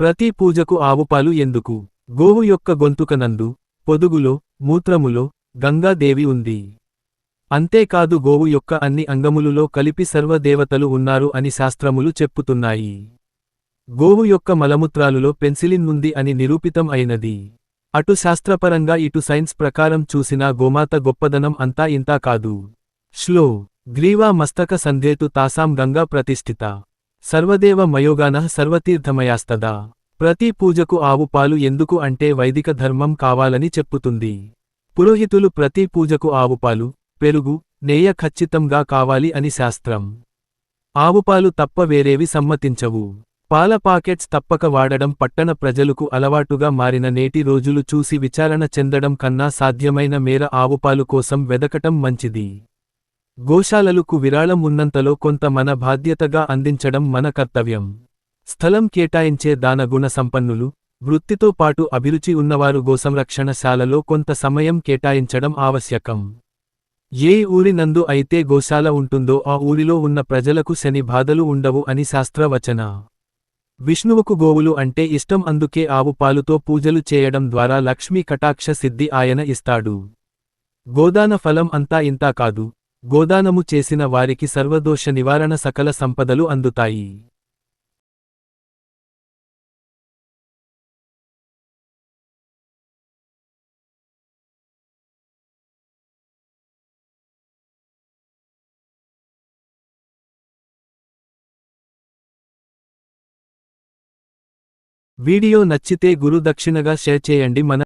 ప్రతి పూజకు ఆవుపాలు ఎందుకు? గోవు యొక్క గొంతుకనందు పొదుగులో మూత్రములో గంగాదేవి ఉంది. అంతేకాదు గోవు యొక్క అన్ని అంగములులో కలిపి సర్వదేవతలు ఉన్నారు అని శాస్త్రములు చెప్పుతున్నాయి. గోవు యొక్క మలమూత్రాలులో పెన్సిలిన్ ఉంది అని నిరూపితం అయినది. అటు శాస్త్రపరంగా ఇటు సైన్స్ ప్రకారం చూసినా గోమాత గొప్పదనం అంతా ఇంతా కాదు. శ్లో గ్రీవా మస్తక సంధేతు తాసాం గంగా ప్రతిష్ఠిత. సర్వదేవ మయోగాన సర్వతీర్థమయాస్తదా. ప్రతి పూజకు ఆవు పాలు ఎందుకు అంటే వైదిక ధర్మం కావాలని చెప్పుతుంది. పురోహితులు ప్రతి పూజకు ఆవుపాలు పెరుగు నేయ ఖచ్చితంగా కావాలి అని శాస్త్రం. ఆవుపాలు తప్ప వేరేవి సమ్మతించవు. పాల పాకెట్స్ తప్పక వాడడం పట్టణ ప్రజలకు అలవాటుగా మారిన నేటి రోజులు చూసి విచారణ చెందడం కన్నా సాధ్యమైన మేర ఆవుపాలు కోసం వెదకటం మంచిది. గోశాలలకు విరాళం ఉన్నంతలో కొంత మన బాధ్యతగా అందించడం మన కర్తవ్యం. స్థలం కేటాయించే దాన గుణ సంపన్నులు వృత్తితో పాటు అభిరుచి ఉన్నవారు గోసంరక్షణశాలలో కొంత సమయం కేటాయించడం ఆవశ్యకం. ఏ ఊరినందు అయితే గోశాల ఉంటుందో ఆ ఊరిలో ఉన్న ప్రజలకు శని బాధలు ఉండవు అని శాస్త్రవచన. విష్ణువుకు గోవులు అంటే ఇష్టం అందుకే ఆవు పాలుతో పూజలు చేయడం ద్వారా లక్ష్మీ కటాక్ష సిద్ధి ఆయన ఇస్తాడు. గోదాన ఫలం అంతా ఇంతా కాదు. గోదానము చేసిన వారికి సర్వదోష నివారణ సకల సంపదలు అందుతాయి. వీడియో నచ్చితే గురు దక్షిణగా షేర్ చేయండి. మన